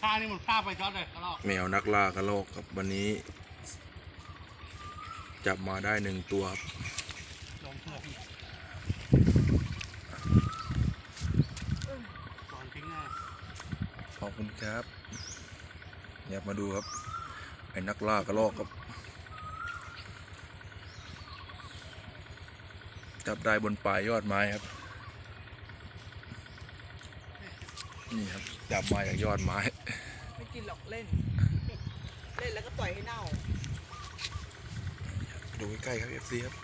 ผ้านี่มันผ้าไปช็อตเลยกระรอกแมวนักล่ากระโลกครับวันนี้ จับมาได้หนึ่งตัวครับลงเพื่อนก่อนทิ้งอะขอบคุณครับอยากมาดูครับไอ้นักล่ากระโลกครับ จับได้บนปลายยอดไม้ครับ นี่ครับจับมาจากยอดไม้ ไม่กินหรอกเล่น เล่นแล้วก็ปล่อยให้เน่า ดูใกล้ๆครับเอฟซีครับ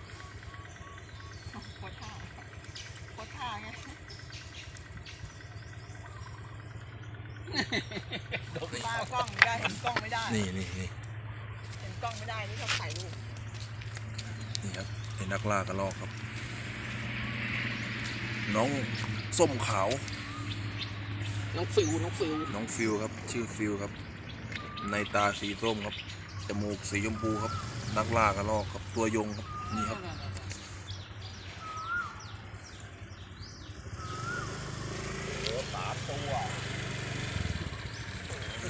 โคตรท่าโคตรท่าไงตากล้องไม่ได้เห็นกล้องไม่ได้ นี่นี่นี่เห็นกล้องไม่ได้ นี่เขาถ่ายรูป นี่ครับไอ้นักล่ากระลอกครับ น้องส้มขาว น้องฟิวน้องฟิวน้องฟิลครับ ชื่อฟิลครับ ในตาสีส้มครับ จมูกสีชมพูครับ นักล่ากระลอกครับ ตัวยงครับ นี่ครับ สามตัว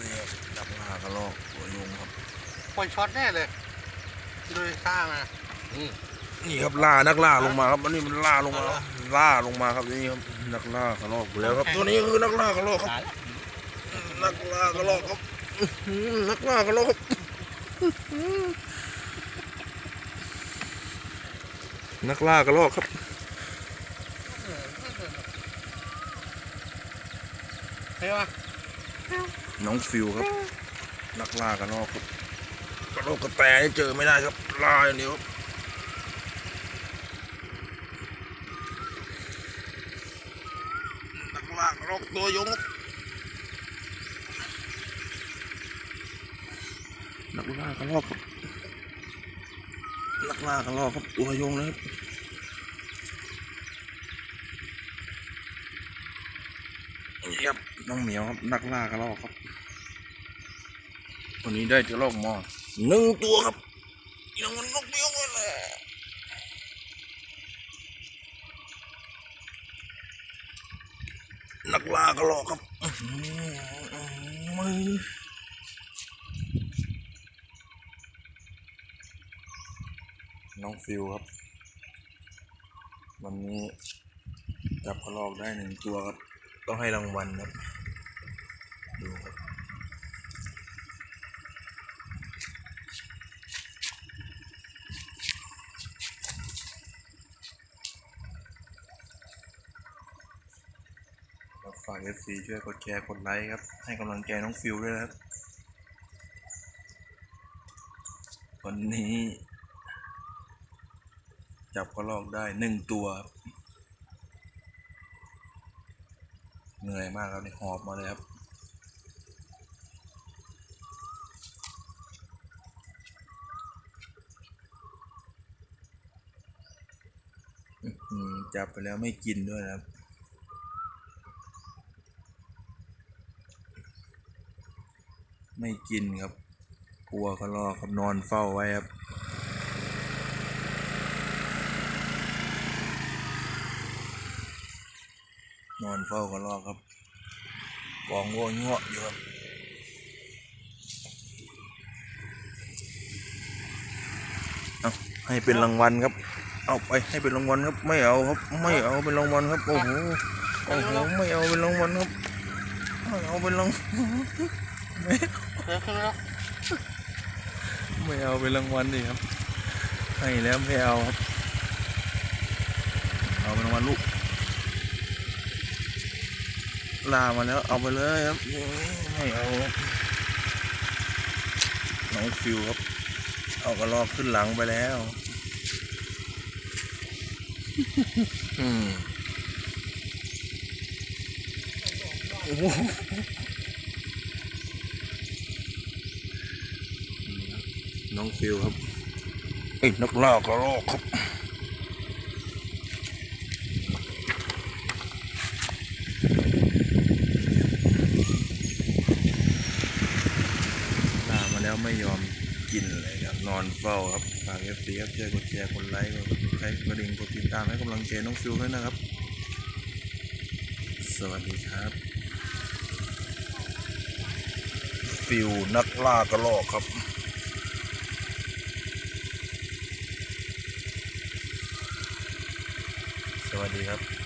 นี่ครับนักล่ากระลอก ตัวยงครับ คนช็อตแน่เลยดูท่ามา นี่ครับล่านักล่าลงมาครับอันนี้มันล่าลงมาครับ ล่าลงมาครับนี่ครับนักล่ากระลอกแล้วครับ ตัวนี้คือนักล่ากระลอกครับ นักล่ากระลอกครับอื้อหือนักล่ากระลอกครับอื้อหือนักล่ากระลอกครับเห็นปะน้องฟิวครับ นักล่ากระลอกครับกระลอกกระแตนี่เจอไม่ได้ครับล่าอย่างเดียวครับนัก ลากรกตัวยงนักล่ากระลอกครับนักล่ากระลอกครับตัวยงเลยครับนี่ครับน้องเหมียวครับนักล่ากระลอกครับวันนี้ได้กระรอกมอหนึ่งตัวครับยังมันนกเบี้ยวเลยแหละ นักล่าก็รอกครับน้องฟิวครับ วันนี้จับกระรอกได้หนึ่งตัวครับ ต้องให้รางวัลครับ ฝาก FC ช่วยกดแชร์กดไลค์ครับ ให้กำลังใจน้องฟิวด้วยนะครับ วันนี้ จับกระลอกได้หนึ่งตัว เหนื่อยมากครับนี่หอบมาเลยครับจับไปแล้วไม่กินด้วยนะครับ ไม่กินครับ กลัวเขารอครับนอนเฝ้าไว้ครับนอนเฝ้าเขารอครับกองวัวงวอยู่ครับเอาให้เป็นรางวัลครับ เอาไปให้เป็นรางวัลครับ ไม่เอาครับ ไม่เอาเป็นรางวัลครับ โอ้โห โอ้โห ไม่เอาเป็นรางวัลครับ ไม่เอาเป็นราง เฮ้ยขึ้นแล้วไม่เอาเป็นรางวัลดิครับให้แล้วไม่เอาครับเอาเป็นรางวัลลูกลามาแล้วเอาไปเลยครับไม่เอาน้องฟิวครับ เอากระลอกขึ้นหลังไปแล้วอืมโอ้ น้องฟิวครับไอ้ยนักล่ากระลอกครับตามมาแล้วไม่ยอมกินเลยครับ นอนเฝ้าครับฝากเอฟซีครับช่วยกดแชร์กดไลค์กดไลค์กระดิ่งกดติดตามให้กำลังใจน้องฟิวด้วยนะครับ สวัสดีครับ ฟิลนักล่ากระรอกครับ วัสดีครับ